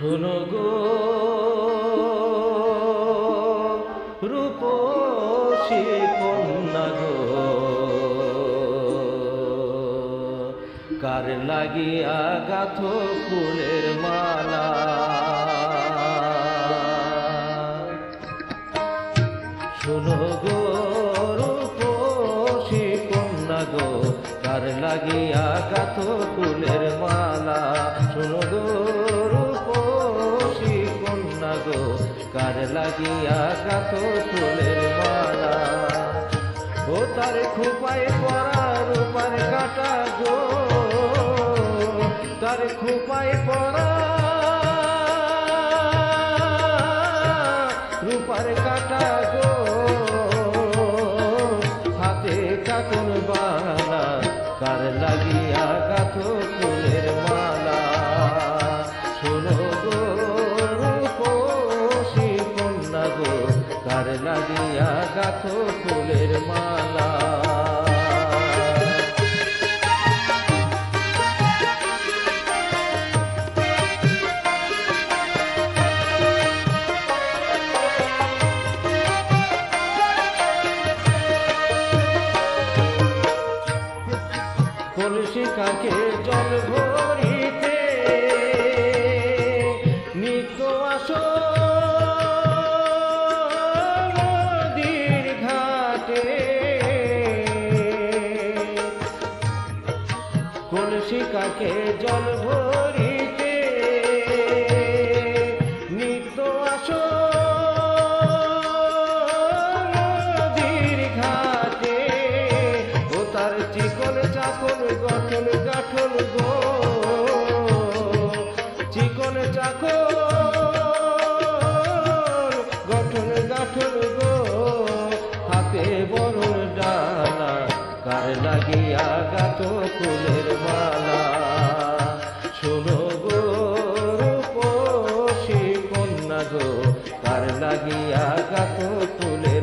শোনো গো, রূপসী কন্যা গো, কার লাগিয়া গাথ ফুলের মালা? শোনো গো, রূপসী কন্যা গো, কার লাগিয়া গাথ ফুলের মালা? শোনো গো কার লাগিয়া গাথ ফুলের মালা। ও তার খুপায় পরা রূপার কাটা গো। তার খুপায় পরা রূপার কাটা গো। হাতে কাকুন বালা কার লাগিয়া কার লাগিয়া গাথ ফুলের মালা। কলসি কাকে জল ভরিতে নিত আসো কলসি কাকে জল ভরিতে লাগিয়া গাত ফুলের মালা। শোনো গো রূপসী কন্যা গো কার লাগিয়া গাত ফুলের